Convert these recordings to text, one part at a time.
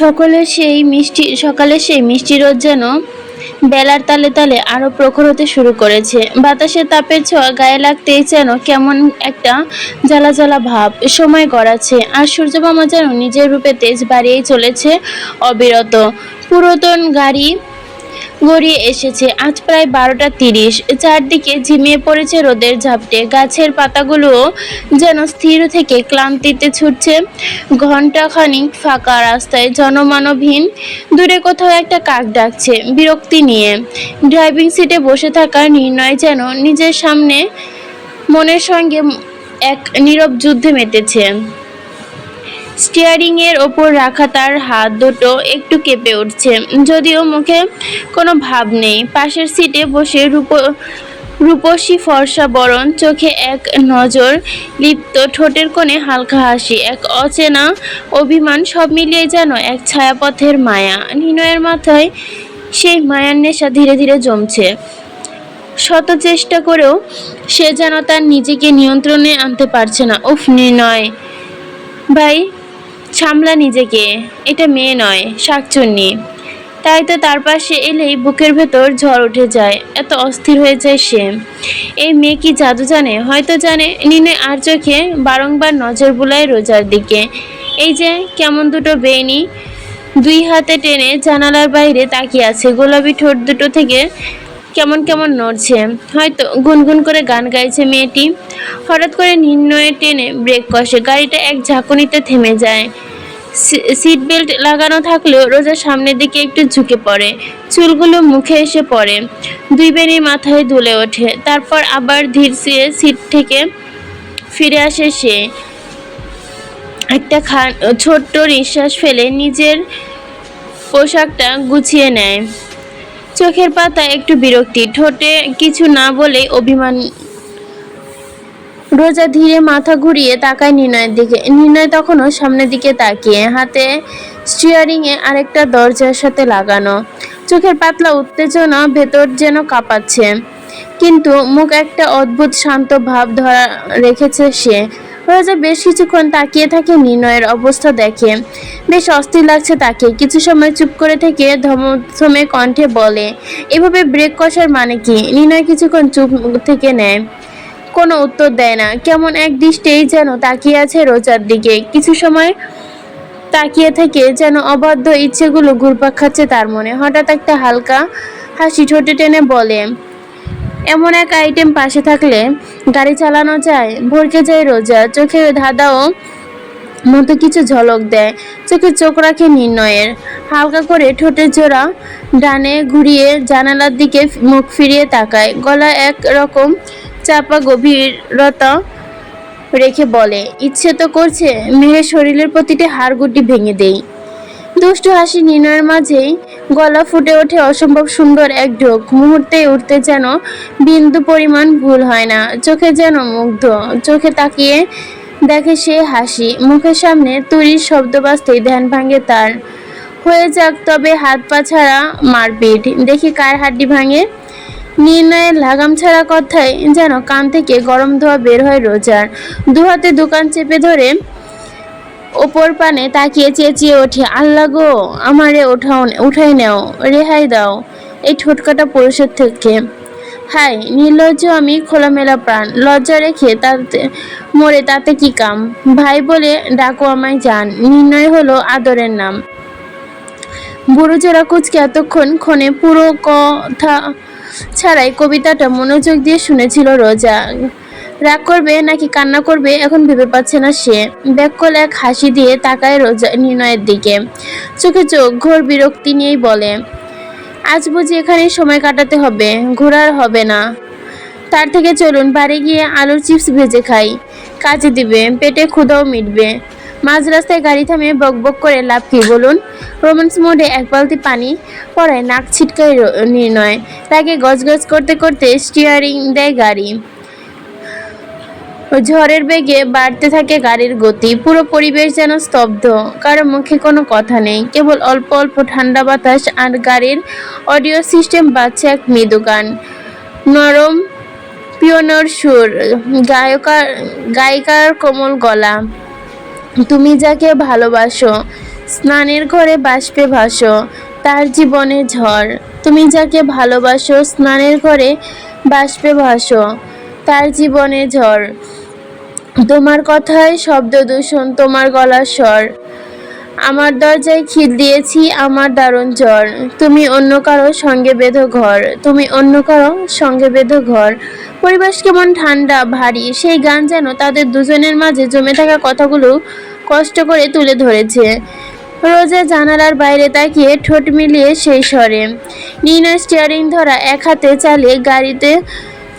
সকলে সেই মিষ্টি সকালে সেই মিষ্টি রোদ যেন বেলার তালে তালে আরও প্রখর হতে শুরু করেছে। বাতাসের তাপের ছোঁয়া গায়ে লাগতেই যেন কেমন একটা জ্বালা জ্বালা ভাব সময় গড়াচ্ছে। আর সূর্যমামা যেন নিজের রূপে তেজ বাড়িয়েই চলেছে অবিরত। পুরাতন গাড়ি গড়িয়ে এসেছে। আজ প্রায় বারোটা তিরিশ। চারদিকে ঝিমিয়ে পড়েছে রোদের ঝাপটে। গাছের পাতাগুলো যেন স্থির থেকে ক্লান্তিতে ছুটছে। ঘন্টাখানিক ফাঁকা রাস্তায় জনমানবহীন দূরে কোথাও একটা কাক ডাকছে বিরক্তি নিয়ে। ড্রাইভিং সিটে বসে থাকার নির্ণয় যেন নিজের সামনে মনের সঙ্গে এক নীরব যুদ্ধে মেতেছে। স্টিয়ারিং এর ওপর রাখা তার হাত দুটো একটু কেঁপে উঠছে। যদিও মুখে কোনো ভাব নেই। পাশের সিটে বসে রূপ রূপসী ফর্সা বরণ, চোখে এক নজর লিপ্ত, ঠোঁটের কোণে হালকা হাসি, এক অচেনা অভিমান, সব মিলিয়ে যেন এক ছায়াপথের মায়া। নিনয়ের মাথায় সেই মায়ার নেশা ধীরে ধীরে জমছে। শত চেষ্টা করেও সে যেন তার নিজেকে নিয়ন্ত্রণে আনতে পারছে না। উফ নির্ণয় ভাই সামলা নিজেকে। এটা মেয়ে নয়, শাকচুন্নি। তাই তো তার পাশে এলেই বুকের ভেতর ঝড় উঠে যায়, এত অস্থির হয়ে যায় সে। এই মেয়ে কি জাদু জানে? হয়তো জানে, নিনে আর চোখে বারংবার নজর বুলায় রোজার দিকে। এই যে, কেমন দুটো বেনি দুই হাতে টেনে জানালার বাইরে তাকিয়ে আছে। গোলাপি ঠোঁট দুটো থেকে কেমন কেমন নড়ছে। হয়তো গুনগুন করে গান গাইছে মেয়েটি। হঠাৎ করে নির্ণয়ে টেনে ব্রেক কষে। গাড়িটা এক ঝাঁকুনিতে থেমে যায়। সিট বেল্ট লাগানো থাকলেও রোজা সামনের দিকে একটু ঝুঁকে পড়ে। চুলগুলো মুখে এসে পড়ে। দুই বেনির মাথায় দুলে ওঠে। তারপর আবার ধীর সিট থেকে ফিরে আসে সে। একটা খান, ছোট্ট নিঃশ্বাস ফেলে নিজের পোশাকটা গুছিয়ে নেয়। চোখের পাতায় একটু বিরক্তি, ঠোঁটে কিছু না বলে অভিমান। রোজা ধীরে মাথা ঘুরিয়ে তাকায় নির্ণয়ের দিকে। নির্ণয় তখনও সামনের দিকে তাকিয়ে, হাতে স্টিয়ারিংয়ে আরেকটা দরজার সাথে লাগানো। চোখের পাতলা উত্তেজনা ভেতর যেন কাঁপাচ্ছে। কিন্তু মুখ একটা অদ্ভুত শান্ত ভাব ধরা রেখেছে সে। রোজা বেশ কিছুক্ষণ তাকিয়ে থাকে নির্ণয়ের অবস্থা দেখে। বেশ অস্থির লাগছে তাকে। কিছু সময় চুপ করে থেকে ধমথমে কণ্ঠে বলে, এভাবে ব্রেক কষার মানে কি? নির্ণয় কিছুক্ষণ চুপ থেকে নেয়। কোনো উত্তর দেয় না। কেমন এক দৃষ্টেই যেন তাকিয়ে আছে রোজার দিকে। কিছু সময় তাকিয়ে থেকে যেন অবাধ্য ইচ্ছেগুলো ঘুরপাক খাচ্ছে তার মনে। হঠাৎ একটা হালকা হাসি ঠোঁটে টেনে বলে এমন এক আইটেম পাশে থাকলে গাড়ি চালানো যায়। ভরকে যায় রোজা, চোখে ধাঁধাও মতো কিছু ঝলক দেয়। চোখে চোখ রাখে নির্ণয়ের। হালকা করে ঠোঁটের জোড়া ডানে ঘুরিয়ে জানালার দিকে মুখ ফিরিয়ে তাকায়। গলা এক রকম চাপা গভীরতা রেখে বলে, ইচ্ছে তো করছে, মেয়ের শরীরের প্রতিটি হাড়গুটি ভেঙে দেই। দুষ্টু হাসি নির্ণয়ের মাঝেই গলা ফুটে ওঠে অসম্ভব সুন্দর এক ঢোক। মুহূর্তে উঠতে যেন বিন্দু পরিমাণ ভুল হয় না। চোখে যেন মুগ্ধ। চোখে তাকিয়ে দেখে সে হাসি। মুখের সামনে তুরির শব্দ বাজতেই ধ্যান ভাঙে তার। হয়ে যাক, তবে হাত পা ছাড়া মারপিট। দেখি কার হাড্ডি ভাঙে। নির্ণয়ের লাগাম ছাড়া কথায় যেন কান থেকে গরম ধোয়া বের হয় রোজার। দু হাতে দোকান চেপে ধরে ওপর পানে তাকিয়ে চেঁচিয়ে ওঠে, আল্লাহ গো, আমারে ওঠাও উঠাই নেও, রেহাই দাও। এই ঠোটকাটা পুরুষের থেকে। হাই, নির্লজ্জ আমি খোলামেলা প্রাণ, লজ্জা রেখে তাতে, মরে তাতে কি কাম? ভাই বলে ডাকো আমায় যান নির্ণয় হলো আদরের নাম। বুড়ো জোড়া কুচকে এতক্ষণ ক্ষণে পুরো কথা ছাড়াই কবিতাটা মনোযোগ দিয়ে শুনেছিল রোজা। রাগ করবে নাকি কান্না করবে এখন ভেবে পাচ্ছে না সে। ব্যাকল এক হাসি দিয়ে তাকায় রোজা নির্ণয়ের দিকে। চোখে চোখ, ঘোর বিরক্তি নিয়েই বলে, আজ বুঝি এখানে সময় কাটাতে হবে, ঘোরার হবে না। তার থেকে চলুন, বাড়ি গিয়ে আলুর চিপস ভেজে খাই। কাজে দিবে, পেটে ক্ষুধাও মিটবে। মাঝ রাস্তায় গাড়ি থামিয়ে বক বক করে লাভ কি বলুন, রোমান্স মোডে এক বালতি পানি পড়ায় নাক ছিটকায় নির্ণয়। তাকে গজগজ করতে করতে স্টিয়ারিং দেয় গাড়ি। ঝড়ের বেগে বাড়তে থাকে গাড়ির গতি। পুরো পরিবেশ যেন স্তব্ধ, কারও মুখে কোনো কথা নেই। কেবল অল্প অল্প ঠান্ডা বাতাস আর গাড়ির অডিও সিস্টেম বাজছে এক মৃদু গান। নরম, পিওনোর সুর, গায়কার, গায়িকার কোমল গলা। তুমি যাকে ভালোবাসো, স্নানের ঘরে বাষ্পে ভাসো, তার জীবনে ঝড়। তুমি যাকে ভালোবাসো, স্নানের ঘরে বাষ্পে ভাসো, তার জীবনে ঝড়। তোমার কথায় শব্দ দূষণ, তোমার গলার স্বর। আমার দরজায় খিল দিয়েছি, আমার দারুণ জ্বর। তুমি অন্য কারও সঙ্গে বেঁধো ঘর, তুমি অন্য কারও সঙ্গে বেঁধো ঘর। পরিবেশ কেমন ঠান্ডা, ভারী, সেই গান যেন তাদের দুজনের মাঝে জমে থাকা কথাগুলো কষ্ট করে তুলে ধরেছে। রোজা জানালার বাইরে তাকিয়ে ঠোঁট মিলিয়ে সেই স্বরে। নির্ণয় স্টিয়ারিং ধরা এক হাতে চালিয়ে গাড়িতে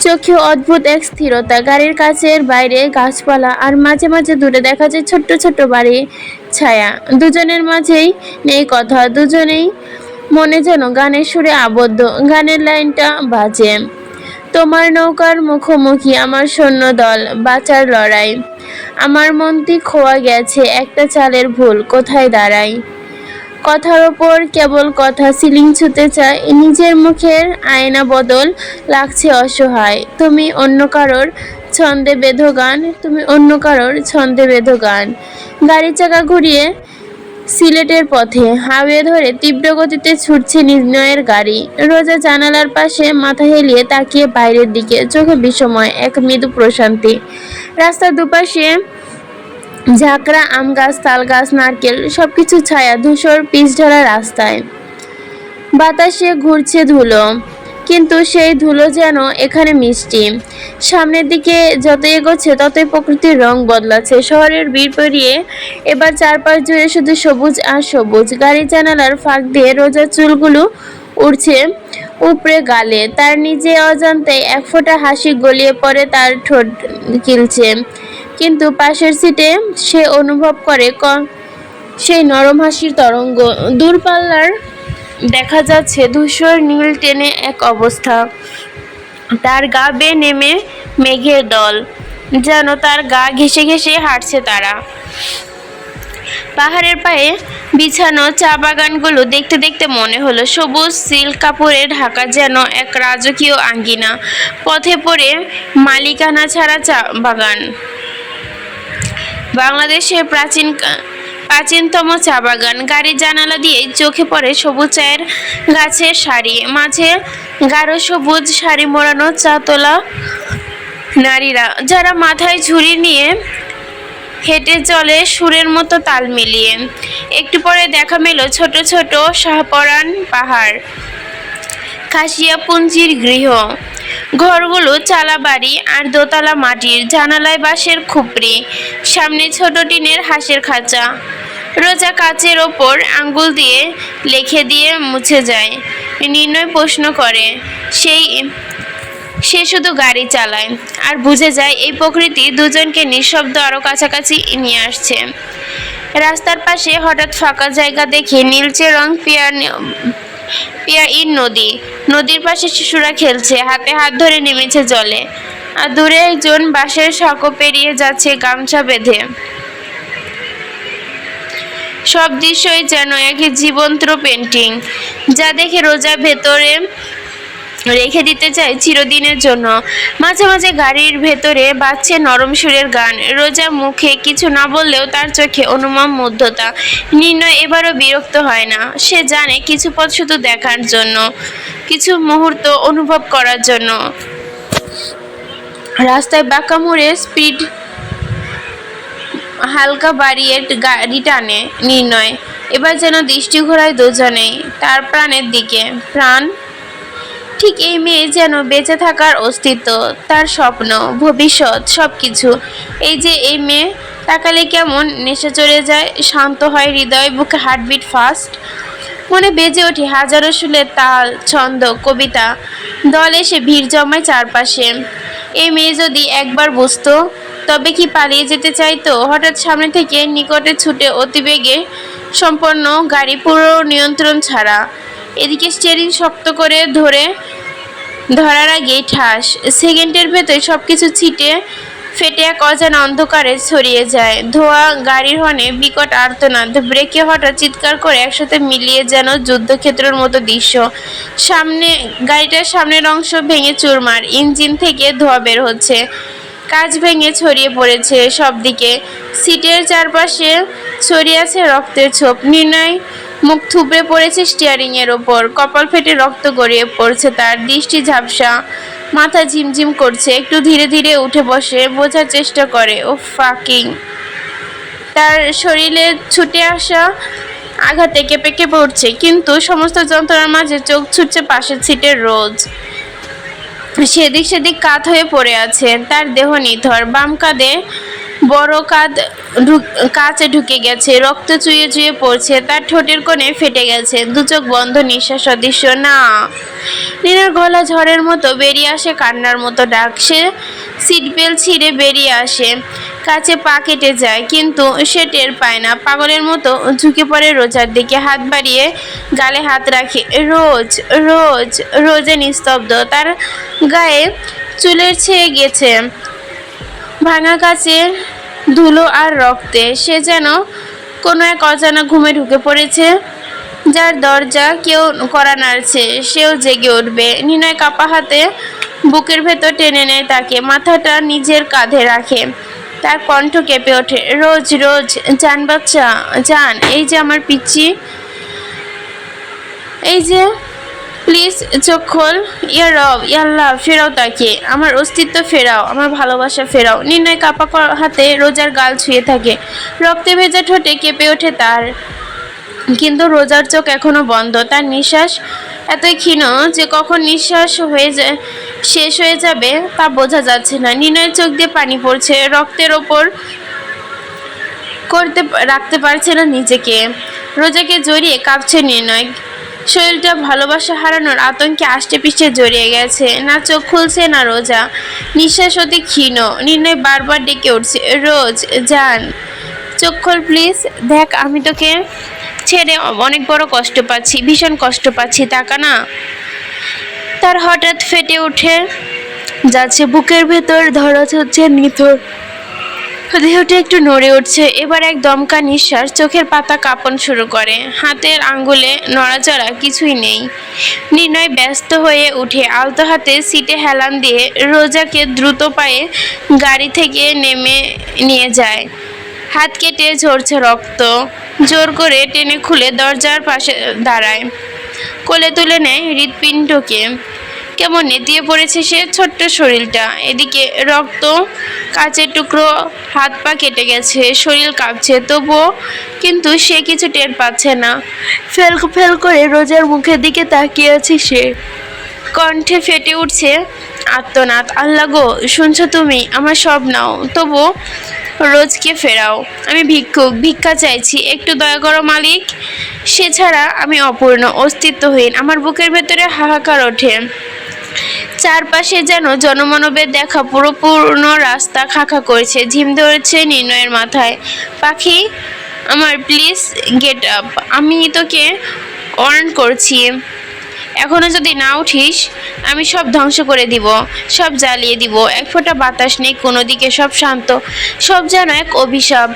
চোখে অদ্ভুত এক স্থিরতা। গাড়ির কাছের বাইরে গাছপালা আর মাঝে মাঝে দূরে দেখা যায় ছোট্ট ছোট্ট বাড়ি ছায়া। দুজনের মাঝেই নেই কথা, দুজনেই মনে যেন গানের সুরে আবদ্ধ। গানের লাইনটা বাজে। তোমার নৌকার মুখোমুখি আমার সৈন্য দল, বাঁচার লড়াই। আমার মনটি খোয়া গেছে, একটা চালের ভুল, কোথায় দাঁড়াই? কথার ওপর কেবল কথা সিলিং ছুতে চায় নিজের মুখের আয়না বদল লাগছে অসহায়। তুমি অন্য কারোর ছন্দে বেঁধো গান তুমি অন্য কারোর ছন্দে বেঁধো গান গাড়ি চাকা ঘুরিয়ে সিলেটের পথে, হাওয়ে ধরে তীব্র গতিতে ছুটছে নির্ণয়ের গাড়ি। রোজা জানালার পাশে মাথা হেলিয়ে তাকিয়ে বাইরের দিকে, চোখে বিষময়, এক মৃদু প্রশান্তি। রাস্তার দুপাশে ঝাঁকড়া, আম গাছ, তাল গাছ, নারকেল, সবকিছু ছায়া ধূসর পিচ ঢালা রাস্তায়। বাতাসে ঘুরছে ধুলো, কিন্তু সেই ধুলো যেন এখানে মিষ্টি। সামনের দিকে যত এগোচ্ছে, ততই প্রকৃতির রং বদলাচ্ছে। শহরের ভিড় পেরিয়ে এবার চারপাশ জুড়ে শুধু সবুজ আর সবুজ। গাড়ি জানালার ফাঁক দিয়ে রোজার চুলগুলো উড়ছে উপরে গালে। তার নিজে অজান্তে এক ফোঁটা হাসি গলিয়ে পড়ে, তার ঠোঁট কিলছে কিন্তু পাশের সিটে সে অনুভব করে সেই নরম হাসির তরঙ্গ। দূরপাল্লার দেখা যাচ্ছে ধূসর নীল টেনে এক অবস্থা। তার গা বেয়ে নেমে মেঘের দল, যেন তার গা ঘেসে ঘেসে হাঁটছে তারা। পাহাড়ের পায়ে বিছানো চা বাগানগুলো দেখতে দেখতে মনে হলো, সবুজ সিল্ক কাপড়ে ঢাকা যেন এক রাজকীয় আঙ্গিনা। পথে পড়ে মালিকানা ছাড়া চা বাগান। বাংলাদেশের প্রাচীন, প্রাচীনতম চা বাগান। গাড়ির জানালা দিয়ে চোখে পড়ে সবুজ চায়ের গাছের সারি। মাঝে গাঢ় সবুজ শাড়ি মোড়ানো চা তোলা নারীরা, যারা মাথায় ঝুড়ি নিয়ে হেঁটে চলে সুরের মতো তাল মিলিয়ে। একটু পরে দেখা মেলো ছোট ছোট শাহপরান পাহাড়। খাসিয়া পুঞ্জির গৃহ। ঘরগুলো চালা বাড়ি আর দোতলা মাটির, জানালায় বাঁশের খুপড়ি সামনে ছোট টিনের হাঁসের খাঁচা। রোজা কাচের ওপর আঙ্গুল দিয়ে লেখে দিয়ে মুছে যায়। নির্ণয় প্রশ্ন করে, সেই, সে শুধু গাড়ি চালায়। আর বুঝে যায় এই প্রকৃতি দুজনকে নিঃশব্দ আরও কাছাকাছি নিয়ে আসছে। রাস্তার পাশে হঠাৎ ফাঁকা জায়গা দেখে নীলচে রং পিয়া পিয়া ইন নদী। নদীর পাশে শিশুরা খেলছে, হাতে হাত ধরে নেমেছে জলে। আর দূরে একজন বাঁশের সাঁকো পেরিয়ে যাচ্ছে গামছা বেঁধে। সব দৃশ্যই যেন এক জীবন্ত পেন্টিং যা দেখে রোজা ভেতরে রেখে দিতে চাই চিরদিনের জন্য। মাঝে মাঝে গাড়ির ভেতরে বাজছে নরম সুরের গান। রোজা মুখে কিছু না বললেও তার চোখে অনুমান মুগ্ধতা নির্ণয় এবারও বিরক্ত হয় না। সে জানে কিছু পথ শুধু দেখার জন্য, কিছু মুহূর্ত অনুভব করার জন্য। রাস্তায় বাঁকা মোড়ে স্পিড হালকা বাড়িয়ে গাড়ি টানে নির্ণয়। এবার যেন দৃষ্টি ঘোরায় দুজনেই, তার প্রাণের দিকে। প্রাণ ঠিক এই মেয়ে যেন বেঁচে থাকার অস্তিত্ব, তার স্বপ্ন, ভবিষ্যৎ সব কিছু এই যে এই মেয়ে, তাকালে কেমন নেশা চড়ে যায়, শান্ত হয় হৃদয়, বুকে হার্টবিট ফাস্ট মনে বেজে ওঠে হাজারো সুলে তাল, ছন্দ, কবিতা। দল এসে ভিড় জমায় চারপাশে। এই মেয়ে যদি একবার বুঝতো, তবে কি পালিয়ে যেতে চাইতো? হঠাৎ সামনে থেকে নিকটে ছুটে অতিবেগে সম্পন্ন গাড়ি পুরো নিয়ন্ত্রণ ছাড়া। এদিকে স্টিয়ারিং শক্ত করে ধরে ধরার আগেই ঠাস। সেকেন্ডের ভেতর সবকিছু ছিটে ফেটে এক অজানা অন্ধকারে ছড়িয়ে যায়। ধোয়া, গাড়ির হর্নে, বিকট আর্তনাদ, ব্রেকে হঠাৎ চিৎকার করে একসাথে মিলিয়ে যেন যুদ্ধক্ষেত্রের মতো দৃশ্য। সামনে, গাড়িটার সামনের অংশ ভেঙে চুরমার, ইঞ্জিন থেকে ধোয়া বের হচ্ছে। কাজ ভেঙে ছড়িয়ে পড়েছে সব দিকে সিটের চারপাশে ছড়িয়ে আছে রক্তের ছোপ। নির্ণয় মুখ থুবড়ে পড়েছে স্টিয়ারিং এর ওপর। কপাল ফেটে রক্ত গড়িয়ে পড়ছে তার, দৃষ্টি ঝাপসা, মাথা ঝিমঝিম করছে, একটু ধীরে ধীরে উঠে বসে, বোঝার চেষ্টা করে ও ফাকিং তার শরীরে ছুটে আসা আঘাতে কেঁপে কেঁপে উঠছে, কিন্তু সমস্ত যন্ত্রণার মাঝে চোখ ছুটছে পাশের সিটের রোজ। সেদিক সেদিক কাত হয়ে পড়ে আছে, তার দেহ নিথর, বাম কাঁধে বড় কাঁধ কাঁচে ঢুকে গেছে, রক্ত চুয়ে চুয়ে পড়ছে, তার ঠোঁটের কোণে ফেটে গেছে, দু চোখ বন্ধ, নিঃশ্বাস অদৃশ্য, না। নীনার গলা ঝড়ের মতো বেরিয়ে আসে কান্নার মতো ডাক, সে সিট বেল্ট ছিঁড়ে বেরিয়ে আসে, কাছে পা কেটে যায়, কিন্তু সে টের পায় না, পাগলের মতো ঝুঁকে পড়ে রোজার দিকে, হাত বাড়িয়ে গালে হাত রাখে, রোজ রোজ, রোজে নিস্তব্ধ, তার গায়ে চুলের ছেয়ে গেছে ভাঙা কাচের ধুলো আর রক্তে সে যেন কোনো এক অজানা ঘুমে ঢুকে পড়েছে, যার দরজা কেউ করা নাড়ছে, সেও জেগে উঠবে। নিনয় কাপা হাতে বুকের ভেতর টেনে নেয় তাকে, মাথাটা নিজের কাঁধে রাখে। তার কণ্ঠ কেঁপে ওঠে, রোজ রোজ জান বাচ্চা জান এই যে আমার পিচ্ছি এই যে প্লিজ চোখ খোল। রব ইয়াল্লাহ ফেরাও তাকে। আমার অস্তিত্ব ফেরাও, আমার ভালোবাসা ফেরাও। নির্ণয় কাপা হাতে রোজার গাল ছুঁয়ে থাকে। রক্তে ভেজা ঠোঁটে কেঁপে ওঠে তার। কিন্তু রোজার চোখ এখনও বন্ধ। তার নিঃশ্বাস এতই ক্ষীণ যে কখন নিঃশ্বাস হয়ে যায়, শেষ হয়ে যাবে তা বোঝা যাচ্ছে না। নির্ণয়ের চোখ দিয়ে পানি পড়ছে। রক্তের ওপর করতে রাখতে পারছে না নিজেকে। রোজাকে জড়িয়ে কাঁপছে নির্ণয়। শরীরটা ভালোবাসা হারানোর আতঙ্কে আষ্টে পিষ্টে জড়িয়ে গেছে। না চোখ খুলছে, না রোজা। নিঃশ্বাস অতি ক্ষীণ। নির্ণয় বারবার ডেকে উঠছে, রোজ, যান। চোখ খোল, প্লিজ। দেখ, আমি তোকে ছেড়ে অনেক বড় কষ্ট পাচ্ছি, ভীষণ কষ্ট পাচ্ছি তাকা না? তার হঠাৎ ফেটে উঠে যাচ্ছে, বুকের ভেতর ধরাচ হচ্ছে নিথর। দেহটা একটু নড়ে উঠছে, এবার এক দমকা নিঃশ্বাস চোখের পাতা কাঁপন শুরু করে। হাতের আঙ্গুলে নড়াচড়া কিছুই নেই। নির্ণয় ব্যস্ত হয়ে উঠে আলতো হাতে সিটে হেলান দিয়ে রোজাকে দ্রুত পায়ে গাড়ি থেকে নেমে নিয়ে যায়। হাত কেটে ঝরছে রক্ত, জোর করে টেনে খুলে দরজার পাশে দাঁড়ায়। কোলে তুলে নেয় হৃৎপিণ্ডকে। কেমন নেতিয়ে পড়েছে সে ছোট্ট শরীরটা? এদিকে রক্ত, কাচের টুকরো, হাত পা কেটে গেছে, শরীর কাঁপছে, তবুও কিন্তু সে কিছু টের পাচ্ছে না। ফেল ফেল করে রোজার মুখের দিকে তাকিয়ে আছে সে। কণ্ঠে ফেটে উঠছে আত্মনাদ। আল্লাহ গো, শুনছো তুমি? আমার সব নাও। তবু রোজকে ফেরাও। আমি ভিক্ষুক, ভিক্ষা চাইছি। একটু দয়া করো মালিক। সে ছাড়া আমি অপূর্ণ, অস্তিত্বহীন। আমার বুকের ভেতরে হাহাকার ওঠে। চারপাশে যেন জনমানবের দেখা পুরো পূর্ণ রাস্তা খাখা করছে। ঝিম ধরেছে নির্ণয়ের মাথায়। পাখি, আমার প্লিজ গেট আপ। আমি তোকে অর্ন করছি। এখনও যদি না উঠিস, আমি সব ধ্বংস করে দিব, সব জ্বালিয়ে দিব। এক ফোঁটা বাতাস নেই, কোনো দিকে সব শান্ত। সব যেন এক অভিশাপ।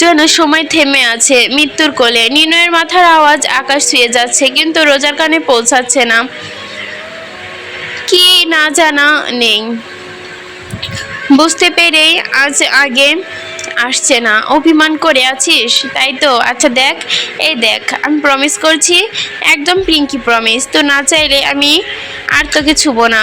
যেন সময় থেমে আছে। মৃত্যুর কোলে নির্ণয়ের মাথার আওয়াজ আকাশ ছুঁয়ে যাচ্ছে, কিন্তু রোজার কানে পৌঁছাচ্ছে না। কি না জানা নেই। বুঝতে পেরেই আজ আগে আসছে না। অভিমান করে আছিস? তাই তো? আচ্ছা দেখ, এই দেখ, আমি প্রমিস করছি, একদম পিঙ্কি প্রমিস তো না চাইলে আমি আর তোকে ছুবো না।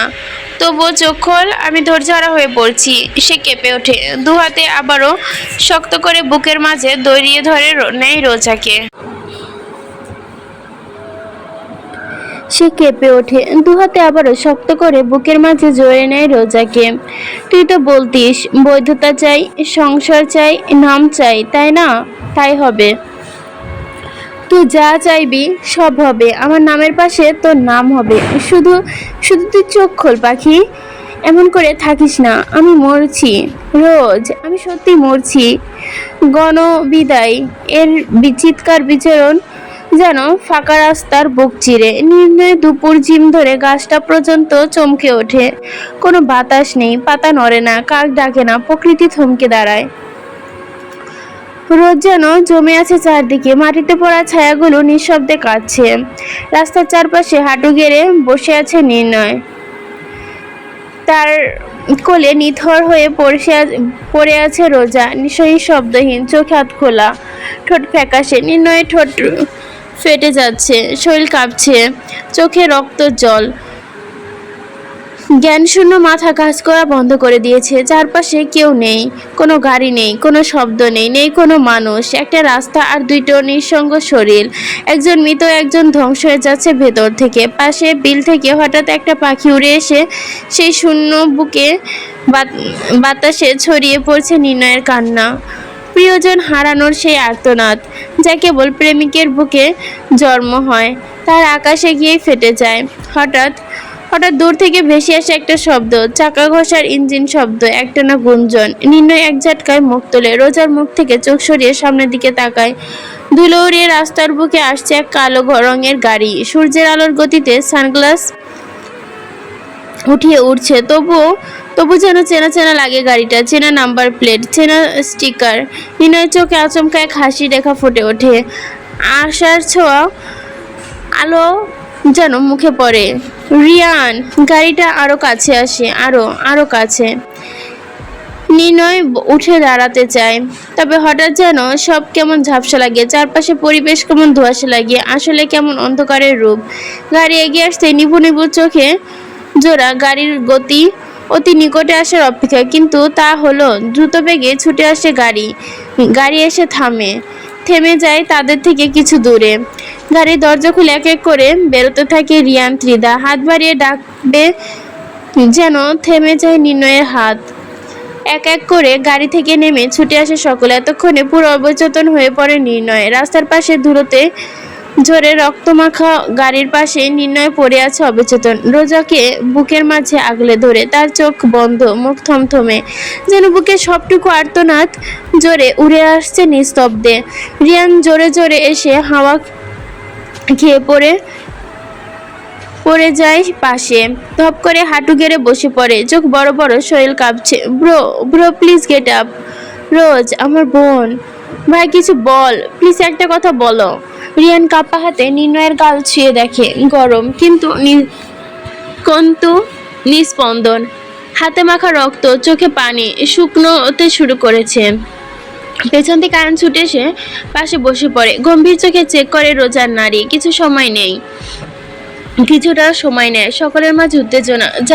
তবুও চোখ খোল, আমি ধৈর্যহারা হয়ে পড়ছি। সে কেঁপে ওঠে। দু হাতে আবারও শক্ত করে বুকের মাঝে দড়িয়ে ধরে নেয় রোজাকে। সে কেঁপে ওঠে। দু হাতে আবারও শক্ত করে বুকের মাঝে জড়িয়ে নেয় রোজাকে। তুই তো বলতিস, বৈধতা চাই, সংসার চাই, নাম চাই, তাই না? তাই হবে। তুই যা চাইবি, সব হবে। আমার নামের পাশে তোর নাম হবে। শুধু শুধু তুই চোখ খোল, পাখি। এমন করে থাকিস না, আমি মরছি। রোজ আমি সত্যি মরছি। গণবিদায় এর বিচিৎকার বিচরণ যেন ফাঁকা রাস্তার বুক চিরে। নির্ণয় দুপুর জিম ধরে গাছটা পর্যন্ত চমকে ওঠে। কোনো বাতাস নেই, পাতা নড়ে না, কাক ডাকে না, প্রকৃতি থমকে দাঁড়ায়। রোদ যেন জমে আছে চারদিকে। মাটিতে পড়া ছায়াগুলো নিঃশব্দে কাঁদছে। রাস্তার চারপাশে হাঁটু গেড়ে বসে আছে নির্ণয়। তার কোলে নিথর হয়ে পড়ে পড়ে আছে রোজা। নিশয়ী শব্দহীন, চোখ হাত খোলা, ঠোঁট ফ্যাকাশে। নির্ণয়ে ঠোঁট ফেটে যাচ্ছে, শরীর কাঁপছে, চোখে রক্ত জল। জ্ঞানশূন্য মাথা কাজ করা বন্ধ করে দিয়েছে। চারপাশে কেউ নেই, কোনো গাড়ি নেই, কোনো শব্দ নেই নেই কোনো মানুষ। একটা রাস্তা আর দুইটো নিঃসঙ্গ শরীর। একজন মৃত, একজন ধ্বংস হয়ে যাচ্ছে ভেতর থেকে। পাশে বিল থেকে হঠাৎ একটা পাখি উড়ে এসে সেই শূন্য বুকে বাত- বাতাসে ছড়িয়ে পড়ছে নির্ণয়ের কান্না। প্রিয়জন হারানোর সেই আর্তনাদ, যা কেবল প্রেমিকের বুকে জন্ম হয়। তার আকাশে গিয়েই ফেটে যায়। হঠাৎ হঠাৎ দূর থেকে ভেসে আসে একটা শব্দ, চাকা ঘষার ইঞ্জিন শব্দ, একটানা গুঞ্জন, নির্ণয় এক ঝাটকায় মুখ তোলে, রোজার মুখ থেকে চোখ সরিয়ে সামনের দিকে তাকায়। ধুলো উড়িয়ে রাস্তার বুকে আসছে এক কালো রঙের গাড়ি, সূর্যের আলোর গতিতে সানগ্লাস উঠিয়ে উঠছে, তবুও তবু যেন চেনা চেনা লাগে গাড়িটা, চেনা নাম্বার প্লেট, চেনা স্টিকার নির্ণয়ের চোখে আচমকা এক হাসি রেখা ফুটে ওঠে। আশার ছোঁয়া আলো যেন মুখে পড়ে। রিয়ান, গাড়িটা আরও কাছে আসে, আরও আরও কাছে। নির্ণয় উঠে দাঁড়াতে চায়, তবে হঠাৎ যেন সব কেমন ঝাপসা লাগে চারপাশে পরিবেশ কেমন ধোঁয়াশা লাগে আসলে কেমন অন্ধকারের রূপ। গাড়ি এগিয়ে আসতে নিভু নিভু চোখে জোড়া গাড়ির গতি অতি নিকটে আসার অপেক্ষা কিন্তু তা হলো দ্রুত বেগে ছুটে আসে গাড়ি। গাড়ি এসে থামে, থেমে যায় তাদের থেকে কিছু দূরে। গাড়ির দরজা খুলে এক এক করে বেরোতে থাকে রিয়ান, ত্রিদা। হাত বাড়িয়ে ডাকবে যেন থেমে যায় নির্ণয়ের হাত। এক এক করে গাড়ি থেকে নেমে ছুটে আসে সকলে। এতক্ষণে পুরো অবচেতন হয়ে পড়ে নির্ণয়। রাস্তার পাশে ধুলোতে ঝরে রক্তমাখা গাড়ির পাশে নির্ণয় পড়ে আছে অবচেতন। রোজাকে বুকের মাঝে আগলে ধরে। তার চোখ বন্ধ, মুখ থমথমে। যেন বুকে সবটুকু আর্তনাদ জোরে উড়ে আসছে নিস্তব্ধে। রিয়ান জোরে জোরে এসে হাওয়া খেয়ে পড়ে পড়ে যায় পাশে। ধপ করে হাঁটু গেড়ে বসে পড়ে। চোখ বড় বড়, শরীর কাঁপছে। Bro bro, please get up. Rose, আমার বোন। ভাই, কিছু বল। প্লিজ একটা কথা বলো। রিয়ান কাপা হাতে নির্ণয়ের গাল ছুঁয়ে দেখে। গরম, কিন্তু কিন্তু নিস্পন্দন হাতে মাখা রক্ত, চোখে পানি শুকনো হতে শুরু করেছে। পেছন থেকে আয়ন ছুটে এসে পাশে বসে পড়ে। গম্ভীর চোখে চেক করে রোজার নারী, কিছু সময় নেই। কিছুটা সময় নেয়। সকলের মাঝে উত্তেজনা।